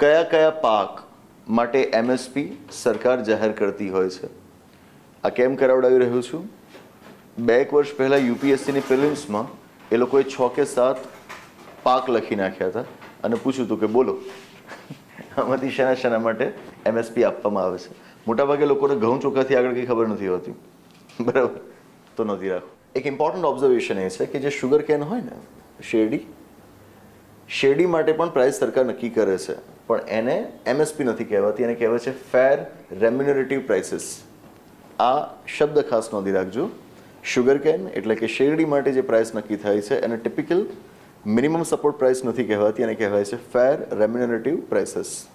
કયા કયા પાક માટે એમએસપી સરકાર જાહેર કરતી હોય છે? આ કેમ કરાવડાવી રહ્યું છું? બે એક વર્ષ પહેલાં યુપીએસસીની પ્રિલિમ્સમાં એ લોકોએ છ કે સાત પાક લખી નાખ્યા હતા અને પૂછ્યું હતું કે બોલો, આમાંથી શેના શેના માટે એમએસપી આપવામાં આવે છે? મોટાભાગે લોકોને ઘઉં ચોખાથી આગળ કંઈ ખબર નથી હોતી. બરાબર? તો નથી રાખો. એક ઇમ્પોર્ટન્ટ ઓબ્ઝર્વેશન એ છે કે જે શુગર કેન હોય ને, શેરડી શેરડી માટે પણ પ્રાઇસ સરકાર નક્કી કરે છે. પણ એને એમએસપી નથી કહેવાતી. એને કહેવાય છે ફેર રેમ્યુનરેટિવ પ્રાઇસીસ. આ શબ્દ ખાસ નોંધી રાખજો. શુગર કેન એટલે કે શેરડી માટે જે પ્રાઇસ નક્કી થાય છે, એને ટિપિકલ મિનિમમ સપોર્ટ પ્રાઇસ નથી કહેવાતી. એને કહેવાય છે ફેર રેમ્યુનરેટિવ પ્રાઇસીસ.